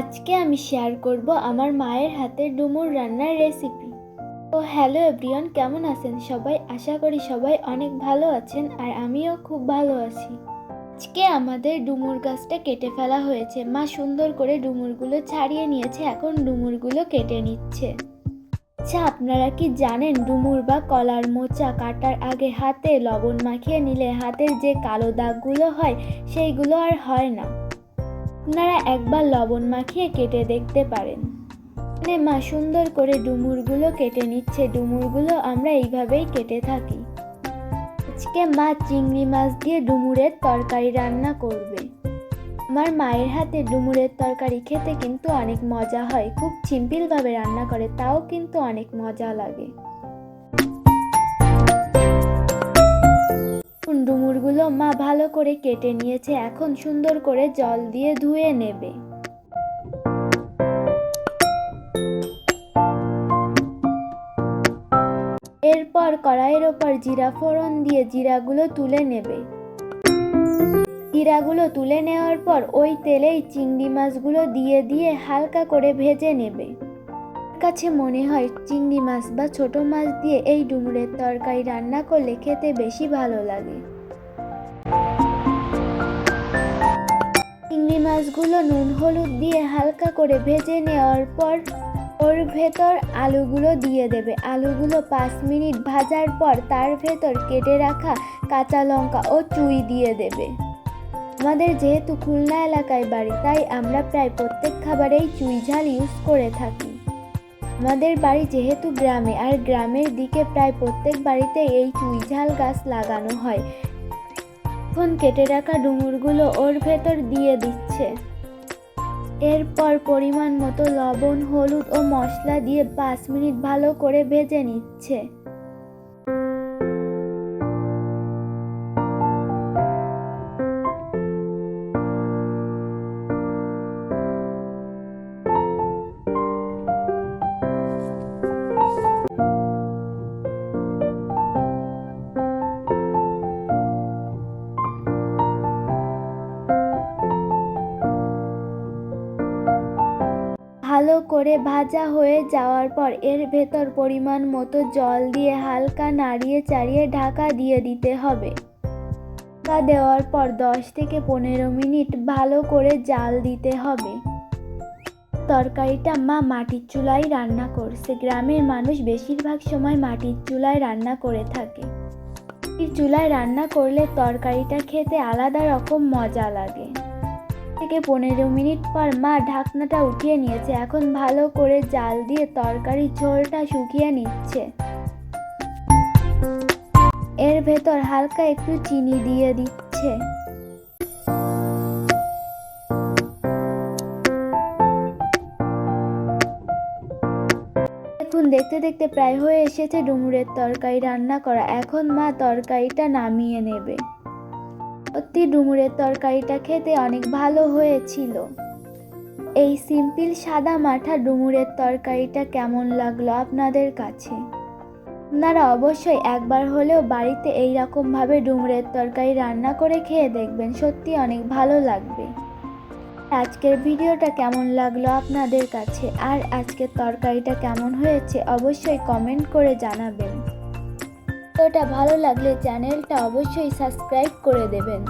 আজকে আমি শেয়ার করব আমার মায়ের হাতের ডুমুর রান্নার রেসিপি তো হ্যালো এভরিওয়ান কেমন আছেন সবাই? আশা করি সবাই অনেক ভালো আছেন আর আমিও খুব ভালো আছি। আজকে আমাদের ডুমুর গাছটা কেটে ফেলা হয়েছে। মা সুন্দর করে ডুমুরগুলো ছাড়িয়ে নিয়েছে, এখন ডুমুরগুলো কেটে নিচ্ছে। আচ্ছা আপনারা কি জানেন ডুমুর বা কলার মোচা কাটার আগে হাতে লবণ মাখিয়ে নিলে হাতের যে কালো দাগগুলো হয়, সেইগুলো আর হয় না। আপনারা একবার লবণ মাখিয়ে কেটে দেখতে পারেন। এখানে মা সুন্দর করে ডুমুরগুলো কেটে নিচ্ছে, ডুমুরগুলো আমরা এইভাবেই কেটে থাকি। আজকে মা চিংড়ি মাছ দিয়ে ডুমুরের তরকারি রান্না করবে। আমার মায়ের হাতে ডুমুরের তরকারি খেতে কিন্তু অনেক মজা হয়, খুব সিম্পলভাবে রান্না করে, তাও কিন্তু অনেক মজা লাগে। ডুমুরগুলো মা ভালো করে কেটে নিয়েছে, এখন সুন্দর করে জল দিয়ে ধুয়ে নেবে। এরপর কড়াইয়ের ওপর জিরা ফোড়ন দিয়ে জিরাগুলো তুলে নেবে। জিরাগুলো তুলে নেওয়ার পর ওই তেলেই চিংড়ি মাছগুলো দিয়ে দিয়ে হালকা করে ভেজে নেবে। কাছে মনে হয় চিংড়ি মাছ বা ছোট মাছ দিয়ে এই ডুমুরের তরকারি রান্না করলে খেতে বেশি ভালো লাগে। চিংড়ি মাছগুলো নুন, হলুদ দিয়ে হালকা করে ভেজে নেওয়ার পর ওর ভেতর আলুগুলো দিয়ে দেবে। আলুগুলো পাঁচ মিনিট ভাজার পর তার ভেতর কেটে রাখা কাঁচা লঙ্কা ও চুই দিয়ে দেবে। আমাদের যেহেতু খুলনা এলাকায় বাড়ি, তাই আমরা প্রায় প্রত্যেক খাবারেই চুই ঝাল ইউজ করে থাকি। আমাদের বাড়ি যেহেতু গ্রামে, আর গ্রামের দিকে প্রায় প্রত্যেক বাড়িতে এই চুই ঝাল গাছ লাগানো হয়। এখন কেটে রাখা ডুমুরগুলো ওর ভেতর দিয়ে দিচ্ছে। এরপর পরিমাণ মতো লবণ, হলুদ ও মশলা দিয়ে পাঁচ মিনিট ভালো করে ভেজে নিচ্ছে। ভালো করে ভাজা হয়ে যাওয়ার পর এর ভেতর পরিমাণ মতো জল দিয়ে হালকা নাড়িয়ে চাড়িয়ে ঢাকা দিয়ে দিতে হবে। ঢাকা দেওয়ার পর দশ থেকে পনেরো মিনিট ভালো করে জাল দিতে হবে। তরকারিটা মা মাটির চুলায় রান্না করছে। গ্রামের মানুষ বেশিরভাগ সময় মাটির চুলায় রান্না করে থাকে। চুলায় রান্না করলে তরকারিটা খেতে আলাদা রকম মজা লাগে। থেকে পনেরো মিনিট পর মা ঢাকনাটা উঠিয়ে নিয়েছে। এখন ভালো করে জাল দিয়ে তরকারি ঝোলটা শুকিয়ে নিচ্ছে। এর ভেতর হালকা একটু চিনি দিয়ে দিচ্ছে। এখন দেখতে দেখতে প্রায় হয়ে এসেছে ডুমুরের তরকারি রান্না করা। এখন মা তরকারিটা নামিয়ে নেবে। সত্যি ডুমুরের তরকারিটা খেতে অনেক ভালো হয়েছিল। এই সিম্পল সাদা মাঠা ডুমুরের তরকারিটা কেমন লাগল আপনাদের কাছে? আপনারা অবশ্যই একবার হলেও বাড়িতে এই রকমভাবে ডুমুরের তরকারি রান্না করে খেয়ে দেখবেন, সত্যি অনেক ভালো লাগবে। আজকের ভিডিওটা কেমন লাগল আপনাদের কাছে? আর আজকের তরকারিটা কেমন হয়েছে? অবশ্যই কমেন্ট করে জানাবেন। গল্পটা ভালো লাগলে চ্যানেলটা অবশ্যই সাবস্ক্রাইব করে দেবেন।